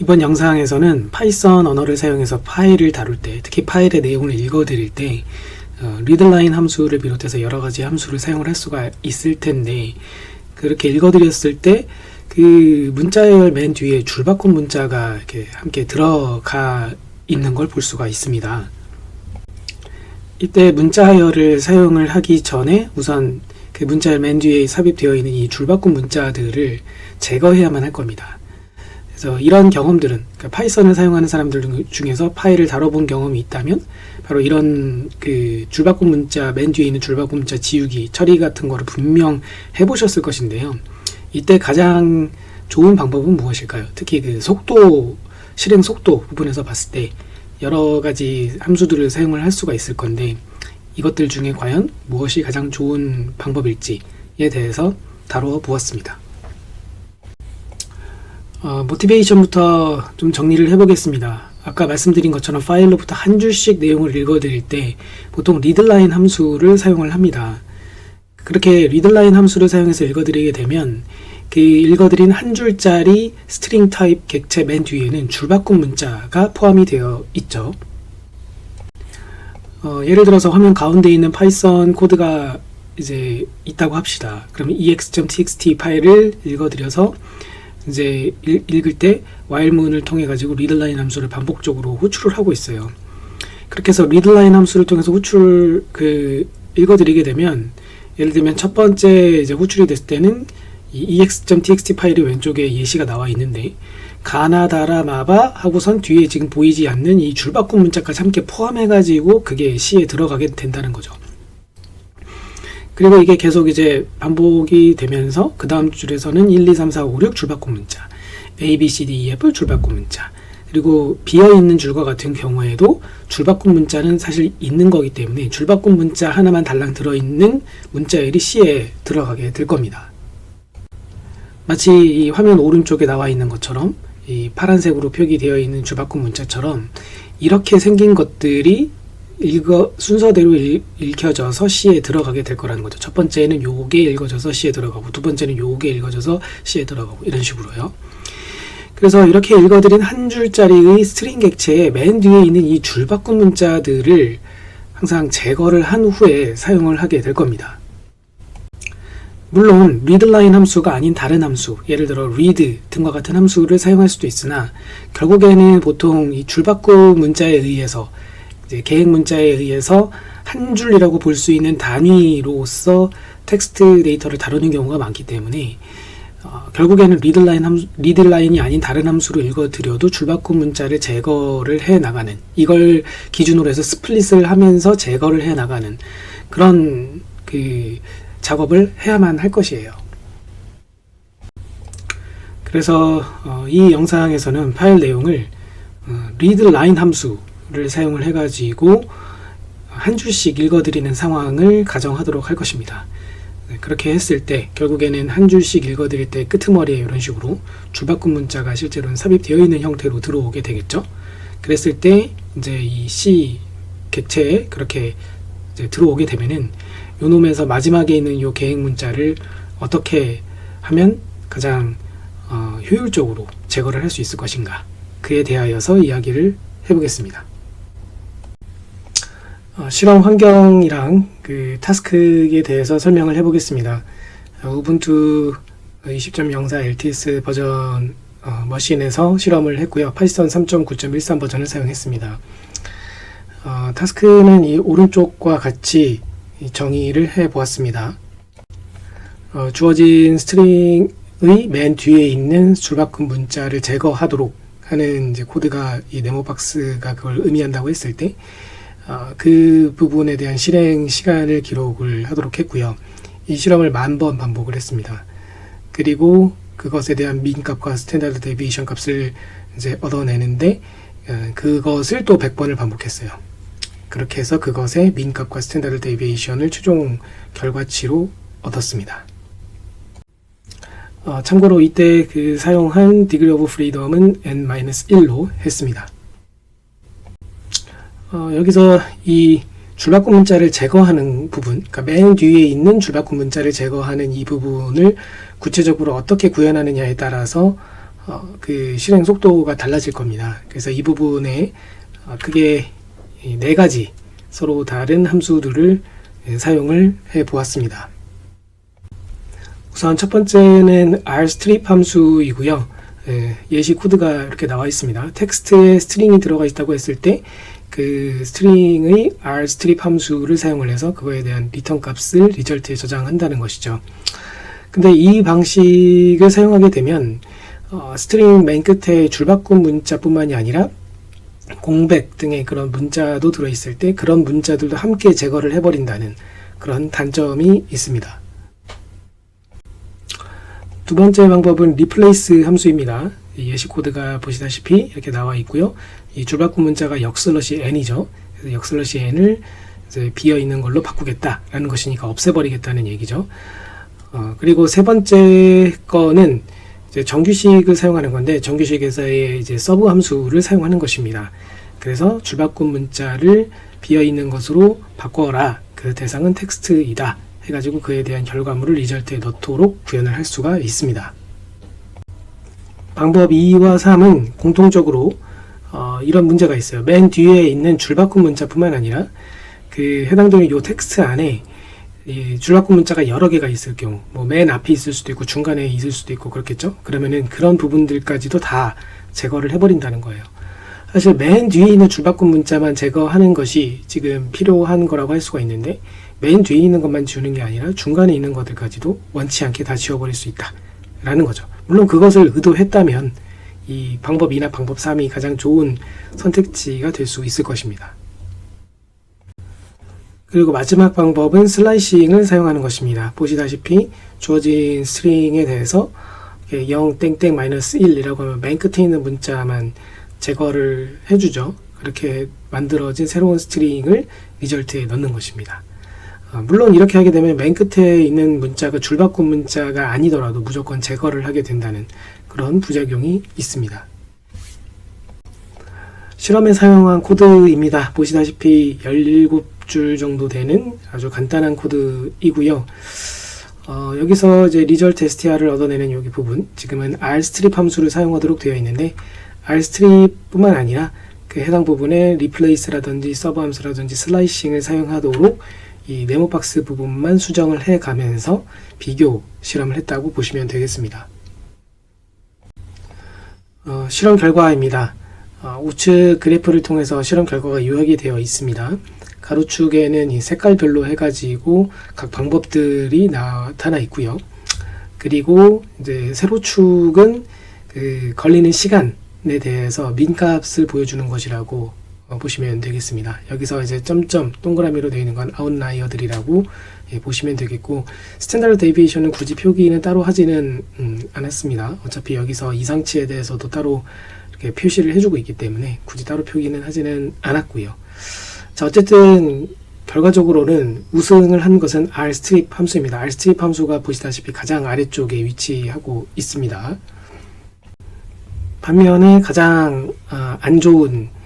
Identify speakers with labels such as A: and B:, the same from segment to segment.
A: 이번 영상에서는 파이썬 언어를 사용해서 파일을 다룰 때, 특히 파일의 내용을 읽어드릴 때, 어, 리드라인 함수를 비롯해서 여러 가지 함수를 사용을 할 수가 있을 텐데, 그렇게 읽어드렸을 때, 그 문자열 맨 뒤에 줄바꿈 문자가 이렇게 함께 들어가 있는 걸 볼 수가 있습니다. 이때 문자열을 사용을 하기 전에 우선 그 문자열 맨 뒤에 삽입되어 있는 이 줄바꿈 문자들을 제거해야만 할 겁니다. 그래서 이런 경험들은 그러니까 파이썬을 사용하는 사람들 중- 중에서 파일을 다뤄본 경험이 있다면 바로 이런 그 줄바꿈 문자 맨 뒤에 있는 줄바꿈 문자 지우기 처리 같은 거를 분명 해보셨을 것인데요. 이때 가장 좋은 방법은 무엇일까요? 특히 그 속도 실행 속도 부분에서 봤을 때 여러 가지 함수들을 사용을 할 수가 있을 건데 이것들 중에 과연 무엇이 가장 좋은 방법일지에 대해서 다루어 보았습니다. 어, 모티베이션부터 좀 정리를 해보겠습니다. 아까 말씀드린 것처럼 파일로부터 한 줄씩 내용을 읽어드릴 때 보통 리드라인 함수를 사용을 합니다. 그렇게 리드라인 함수를 사용해서 읽어드리게 되면 그 읽어드린 한 줄짜리 스트링 타입 객체 맨 뒤에는 줄바꿈 문자가 포함이 되어 있죠. 어, 예를 들어서 화면 가운데 있는 파이썬 코드가 이제 있다고 합시다. 그러면 ex.txt 파일을 읽어드려서 이제 읽, 읽을 때 while문을 통해 가지고 리드라인 함수를 반복적으로 호출을 하고 있어요. 그렇게 해서 리드라인 함수를 통해서 호출 그 읽어드리게 되면 예를 들면 첫 번째 이제 호출이 됐을 때는 이 ex.txt 파일이 왼쪽에 예시가 나와 있는데 가나다라 마바 하고선 뒤에 지금 보이지 않는 이 줄바꿈 문자까지 함께 포함해 가지고 그게 C에 들어가게 된다는 거죠. 그리고 이게 계속 이제 반복이 되면서 그 다음 줄에서는 1, 2, 3, 4, 5, 6 줄바꿈 문자, A, B, C, D, E, F 줄바꿈 문자, 그리고 비어 있는 줄과 같은 경우에도 줄바꿈 문자는 사실 있는 거기 때문에 줄바꿈 문자 하나만 달랑 들어 있는 문자열이 C에 들어가게 될 겁니다. 마치 이 화면 오른쪽에 나와 있는 것처럼 이 파란색으로 표기되어 있는 줄바꿈 문자처럼 이렇게 생긴 것들이 읽어 순서대로 읽, 읽혀져서 C에 들어가게 될 거라는 거죠. 첫 번째는 요게 읽어져서 C에 들어가고 두 번째는 요게 읽어져서 C에 들어가고 이런 식으로요. 그래서 이렇게 읽어드린 한 줄짜리의 스트링 객체에 맨 뒤에 있는 이 줄바꿈 문자들을 항상 제거를 한 후에 사용을 하게 될 겁니다. 물론 리드라인 함수가 아닌 다른 함수, 예를 들어 read 등과 같은 함수를 사용할 수도 있으나 결국에는 보통 이 줄바꿈 문자에 의해서 이제 계획 문자에 의해서 한 줄이라고 볼 수 있는 단위로서 텍스트 데이터를 다루는 경우가 많기 때문에 어, 결국에는 리드라인 함 리드라인이 아닌 다른 함수로 읽어드려도 줄바꿈 문자를 제거를 해 나가는 이걸 기준으로 해서 스플릿을 하면서 제거를 해 나가는 그런 그 작업을 해야만 할 것이에요. 그래서 어, 이 영상에서는 파일 내용을 어, 리드라인 함수 를 사용을 해가지고 한 줄씩 읽어드리는 상황을 가정하도록 할 것입니다. 네, 그렇게 했을 때 결국에는 한 줄씩 읽어드릴 때 끄트머리에 이런 식으로 줄바꿈 문자가 실제로는 삽입되어 있는 형태로 들어오게 되겠죠. 그랬을 때 이제 이 C 객체에 그렇게 들어오게 되면은 요 놈에서 마지막에 있는 요 계획 문자를 어떻게 하면 가장 어, 효율적으로 제거를 할 수 있을 것인가 그에 대하여서 이야기를 해보겠습니다. 어, 실험 환경이랑 그 타스크에 대해서 설명을 해보겠습니다. 어, 우분투 20.04 LTS 버전 어, 머신에서 실험을 했고요. 파이썬 3.9.13 버전을 사용했습니다. 어, 타스크는 이 오른쪽과 같이 이 정의를 해 보았습니다. 어, 주어진 스트링의 맨 뒤에 있는 줄바꿈 문자를 제거하도록 하는 이제 코드가 이 네모 박스가 그걸 의미한다고 했을 때, 어, 그 부분에 대한 실행 시간을 기록을 하도록 했고요. 이 실험을 만 번 반복을 했습니다. 그리고 그것에 대한 민 값과 스탠다드 데비에이션 값을 이제 얻어내는데, 어, 그것을 또 100번을 반복했어요. 그렇게 해서 그것의 민값과 스탠다드 데이비에이션을 최종 결과치로 얻었습니다. 어, 참고로 이때 그 사용한 디그리 오브 프리덤은 n-1로 했습니다. 어, 여기서 이 줄바꿈 문자를 제거하는 부분, 그러니까 맨 뒤에 있는 줄바꿈 문자를 제거하는 이 부분을 구체적으로 어떻게 구현하느냐에 따라서 어, 그 실행 속도가 달라질 겁니다. 그래서 이 부분에 어, 크게 이네 가지 서로 다른 함수들을 예, 사용을 해 보았습니다. 우선 첫 번째는 rstrip 함수이고요. 예, 예시 코드가 이렇게 나와 있습니다. 텍스트에 스트링이 들어가 있다고 했을 때 그 스트링의 rstrip 함수를 사용을 해서 그거에 대한 리턴 값을 리절트에 저장한다는 것이죠. 근데 이 방식을 사용하게 되면 어, 스트링 맨 끝에 줄바꿈 문자뿐만이 아니라 공백 등의 그런 문자도 들어있을 때 그런 문자들도 함께 제거를 해버린다는 그런 단점이 있습니다. 두 번째 방법은 replace 함수입니다. 이 예시 코드가 보시다시피 이렇게 나와 있고요. 이 줄바꿈 문자가 역슬러시 n이죠. 그래서 역슬러시 n을 비어 있는 걸로 바꾸겠다라는 것이니까 없애버리겠다는 얘기죠. 어, 그리고 세 번째 거는 정규식을 사용하는 건데 정규식에서의 이제 서브 함수를 사용하는 것입니다. 그래서 줄바꿈 문자를 비어 있는 것으로 바꿔라. 그 대상은 텍스트이다. 해가지고 그에 대한 결과물을 리절트에 넣도록 구현을 할 수가 있습니다. 방법 2와 3은 공통적으로 어, 이런 문제가 있어요. 맨 뒤에 있는 줄바꿈 문자뿐만 아니라 그 해당되는 요 텍스트 안에 이 줄바꿈 문자가 여러 개가 있을 경우, 뭐 맨 앞에 있을 수도 있고 중간에 있을 수도 있고 그렇겠죠. 그러면은 그런 부분들까지도 다 제거를 해버린다는 거예요. 사실 맨 뒤에 있는 줄바꿈 문자만 제거하는 것이 지금 필요한 거라고 할 수가 있는데 맨 뒤에 있는 것만 지우는 게 아니라 중간에 있는 것들까지도 원치 않게 다 지워버릴 수 있다라는 거죠. 물론 그것을 의도했다면 이 방법 2나 방법 3이 가장 좋은 선택지가 될 수 있을 것입니다. 그리고 마지막 방법은 슬라이싱을 사용하는 것입니다. 보시다시피 주어진 스트링에 대해서 0 땡땡 마이너스 1이라고 하면 맨 끝에 있는 문자만 제거를 해주죠. 그렇게 만들어진 새로운 스트링을 리절트에 넣는 것입니다. 어, 물론 이렇게 하게 되면 맨 끝에 있는 문자가 줄바꿈 문자가 아니더라도 무조건 제거를 하게 된다는 그런 부작용이 있습니다. 실험에 사용한 코드입니다. 보시다시피 17줄 정도 되는 아주 간단한 코드이고요. 어, 여기서 이제 리절트 str을 얻어내는 여기 부분, 지금은 rstrip 함수를 사용하도록 되어 있는데 rstrip뿐만 아니라 그 해당 부분에 replace라든지 서브 함수라든지 슬라이싱을 사용하도록 이 네모 박스 부분만 수정을 해 가면서 비교 실험을 했다고 보시면 되겠습니다. 어, 실험 결과입니다. 어, 우측 그래프를 통해서 실험 결과가 요약이 되어 있습니다. 가로축에는 이 색깔별로 해가지고 각 방법들이 나타나 있고요. 그리고 이제 세로축은 그 걸리는 시간에 대해서 민값을 보여주는 것이라고 어, 보시면 되겠습니다. 여기서 이제 점점 동그라미로 되어 있는 건 아웃라이어들이라고 예, 보시면 되겠고 스탠다드 데이비에이션은 굳이 표기는 따로 하지는 음, 않았습니다. 어차피 여기서 이상치에 대해서도 따로 이렇게 표시를 해주고 있기 때문에 굳이 따로 표기는 하지는 않았고요. 자 어쨌든 결과적으로는 우승을 한 것은 rstrip 함수입니다. rstrip 함수가 보시다시피 가장 아래쪽에 위치하고 있습니다. 반면에 가장 아, 안 좋은 음,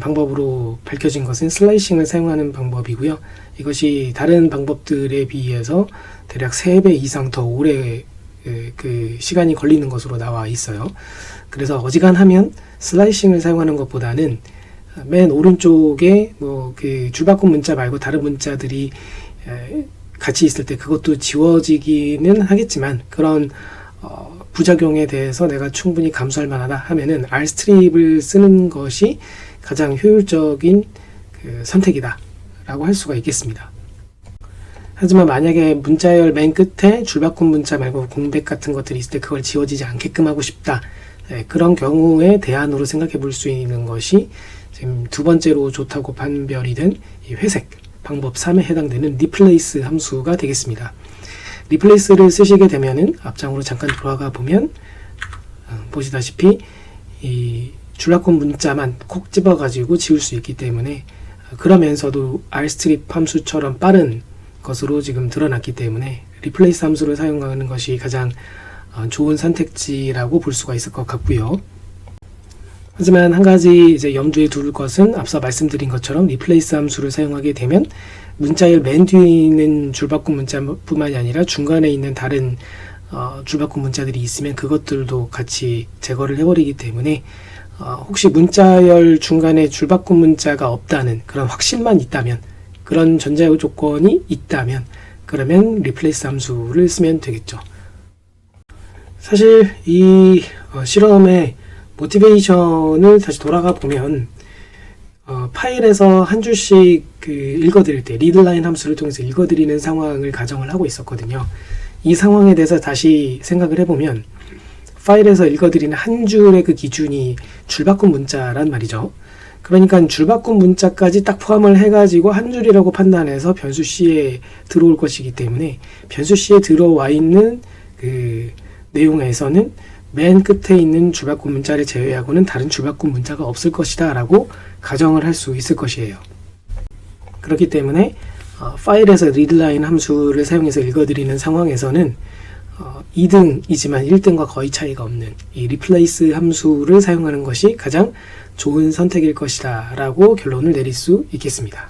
A: 방법으로 밝혀진 것은 슬라이싱을 사용하는 방법이고요. 이것이 다른 방법들에 비해서 대략 3배 이상 더 오래 그, 그 시간이 걸리는 것으로 나와 있어요. 그래서 어지간하면 슬라이싱을 사용하는 것보다는 맨 오른쪽에 뭐 그 줄바꿈 문자 말고 다른 문자들이 에, 같이 있을 때 그것도 지워지기는 하겠지만 그런 어, 부작용에 대해서 내가 충분히 감수할 만하다 하면은 rstrip을 쓰는 것이 가장 효율적인 그 선택이다 라고 할 수가 있겠습니다. 하지만 만약에 문자열 맨 끝에 줄바꿈 문자 말고 공백 같은 것들이 있을 때 그걸 지워지지 않게끔 하고 싶다. 네, 그런 경우에 대안으로 생각해 볼 수 있는 것이 지금 두 번째로 좋다고 판별이 된 회색 방법 3에 해당되는 replace 함수가 되겠습니다. replace를 쓰시게 되면은 앞장으로 잠깐 돌아가 보면 어, 보시다시피 이 줄라콘 문자만 콕 집어가지고 지울 수 있기 때문에 그러면서도 rstrip 함수처럼 빠른 것으로 지금 드러났기 때문에 replace 함수를 사용하는 것이 가장 어, 좋은 선택지라고 볼 수가 있을 것 같고요. 하지만 한 가지 이제 염두에 둘 것은 앞서 말씀드린 것처럼 replace 함수를 사용하게 되면 문자의 맨 뒤에 있는 줄바꿈 문자뿐만이 아니라 중간에 있는 다른 어, 줄바꿈 문자들이 있으면 그것들도 같이 제거를 해버리기 때문에 어, 혹시 문자열 중간에 줄바꿈 문자가 없다는 그런 확신만 있다면 그런 전자 조건이 있다면 그러면 replace 함수를 쓰면 되겠죠. 사실 이 어, 실험의 모티베이션을 다시 돌아가 보면 어, 파일에서 한 줄씩 그 읽어드릴 때 리드라인 함수를 통해서 읽어드리는 상황을 가정을 하고 있었거든요. 이 상황에 대해서 다시 생각을 해보면 파일에서 읽어드리는 한 줄의 그 기준이 줄바꿈 문자란 말이죠. 그러니까 줄바꿈 문자까지 딱 포함을 해가지고 한 줄이라고 판단해서 변수 C에 들어올 것이기 때문에 변수 C에 들어와 있는 그 내용에서는 맨 끝에 있는 줄바꿈 문자를 제외하고는 다른 줄바꿈 문자가 없을 것이다 라고 가정을 할 수 있을 것이에요. 그렇기 때문에 어, 파일에서 readline 함수를 사용해서 읽어드리는 상황에서는 어, 2등이지만 1등과 거의 차이가 없는 이 replace 함수를 사용하는 것이 가장 좋은 선택일 것이다 라고 결론을 내릴 수 있겠습니다.